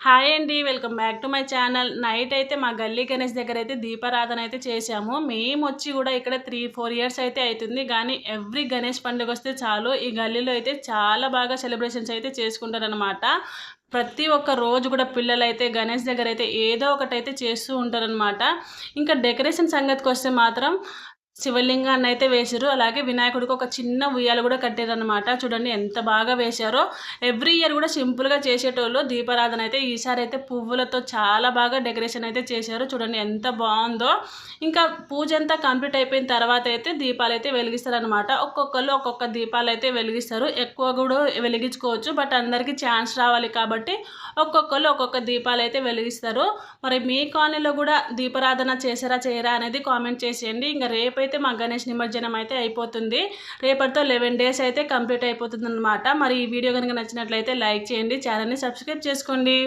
Hi అండి welcome back to my channel. Night అయితే మా గల్లీ గణేష్ దగ్గర అయితే దీపారాధన అయితే చేశాము. మేము వచ్చి కూడా ఇక్కడ త్రీ ఫోర్ ఇయర్స్ అయితే అవుతుంది. కానీ ఎవ్రీ గణేష్ పండుగ వస్తే చాలు. ఈ గల్లీలో అయితే చాలా బాగా సెలబ్రేషన్స్ అయితే చేసుకుంటారనమాట ప్రతి ఒక్క రోజు కూడా పిల్లలైతే గణేష్ దగ్గర అయితే ఏదో ఒకటైతే చేస్తూ ఉంటారనమాట ఇంకా డెకరేషన్ సంగతికి వస్తే మాత్రం శివలింగాన్ని అయితే వేశారు. అలాగే వినాయకుడికి ఒక చిన్న ఉయ్యాలు కూడా కట్టారనమాట చూడండి ఎంత బాగా వేశారో. ఎవ్రీ ఇయర్ కూడా సింపుల్గా చేసేటోళ్ళు దీపారాధన అయితే ఈసారి అయితే పువ్వులతో చాలా బాగా డెకరేషన్ అయితే చేశారు. చూడండి ఎంత బాగుందో. ఇంకా పూజ అంతా కంప్లీట్ అయిపోయిన తర్వాత అయితే దీపాలు అయితే వెలిగిస్తారనమాట ఒక్కొక్కరు ఒక్కొక్క దీపాలు అయితే వెలిగిస్తారు. ఎక్కువ కూడా వెలిగించుకోవచ్చు. బట్ అందరికీ ఛాన్స్ రావాలి కాబట్టి ఒక్కొక్కరు ఒక్కొక్క దీపాలు అయితే వెలిగిస్తారు. మరి మీ కాలనీలో కూడా దీపారాధన చేసారా చేయరా అనేది కామెంట్ చేసేయండి. ఇంకా రేపు అయితే మా గణేష్ నిమజ్జనం అయితే అయిపోతుంది. రేపటితో లెవెన్ డేస్ అయితే కంప్లీట్ అయిపోతుంది మరి ఈ వీడియో కనుక నచ్చినట్లయితే లైక్ చేయండి ఛానల్ని సబ్స్క్రైబ్ చేసుకోండి.